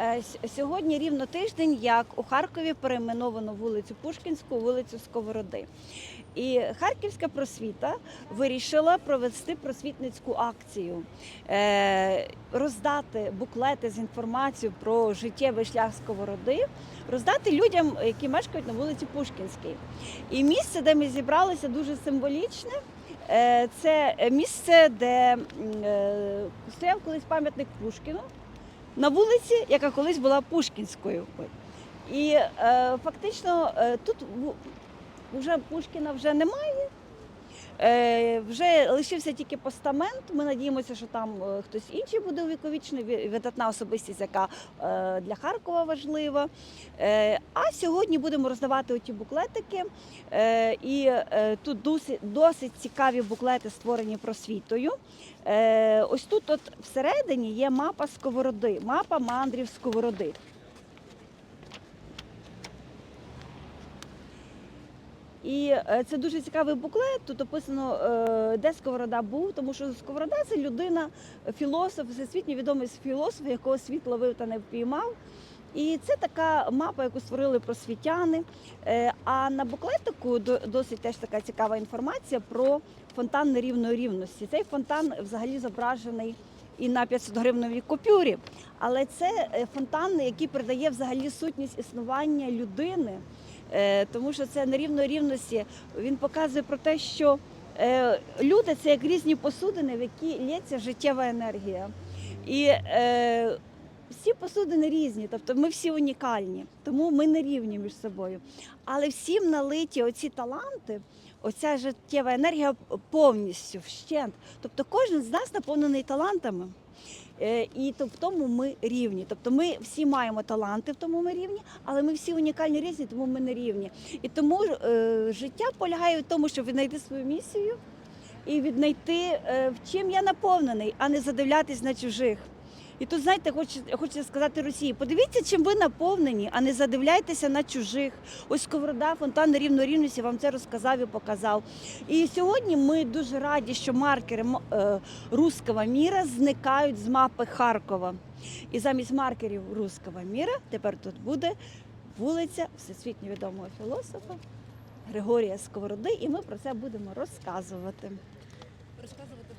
Е, Сьогодні рівно тиждень, як у Харкові перейменовано вулицю Пушкінську, вулицю Сковороди. І Харківська просвіта вирішила провести просвітницьку акцію, е, роздати буклети з інформацією про життєвий шлях Сковороди, роздати людям, які мешкають на вулиці Пушкінській. І місце, де ми зібралися, дуже символічне. Е, Це місце, де стояв колись пам'ятник Пушкіну на вулиці, яка колись була Пушкінською. І е, фактично е, тут вже Пушкіна вже немає. Е, вже лишився тільки постамент. Ми надіємося, що там е, хтось інший буде увіковічний, ві- видатна особистість, яка е, для Харкова важлива. А сьогодні будемо роздавати оті буклетики. І тут досить, досить цікаві буклети створені просвітою. Ось тут от всередині є мапа сковороди, мапа мандрів сковороди. І е, це дуже цікавий буклет. Тут описано, е, де Сковорода був, тому що Сковорода це людина, філософ, всесвітньо відомий філософ, якого світ ловив та не впіймав. І це така мапа, яку створили просвітяни. Е, А на буклетику до- досить теж така цікава інформація про фонтан нерівної рівності. Цей фонтан взагалі зображений і на 500 гривневій купюрі, але це фонтан, який передає взагалі сутність існування людини. Е, тому що це нерівної рівності. Він показує про те, що е, люди це як різні посудини, в які лється життєва енергія. І е, всі посудини різні, тобто ми всі унікальні, тому ми не рівні між собою. Але всім налиті оці таланти, оця життєва енергія повністю вщент. Тобто кожен з нас наповнений талантами. Е, І то в тому ми рівні. Тобто ми всі маємо таланти, в тому ми рівні, але ми всі унікальні різні, тому ми не рівні. І тому е, життя полягає в тому, щоб віднайти свою місію і віднайти, е, в чим я наповнений, а не задивлятись на чужих. І тут, знаєте, хочу, сказати Росії, подивіться, чим ви наповнені, а не задивляйтеся на чужих. Ось Сковорода, фонтан рівної рівності вам це розказав і показав. І сьогодні ми дуже раді, що маркери е, руского міра зникають з мапи Харкова. І замість маркерів руского міра тепер тут буде вулиця всесвітньо відомого філософа Григорія Сковороди, і ми про це будемо розказувати. Розказувати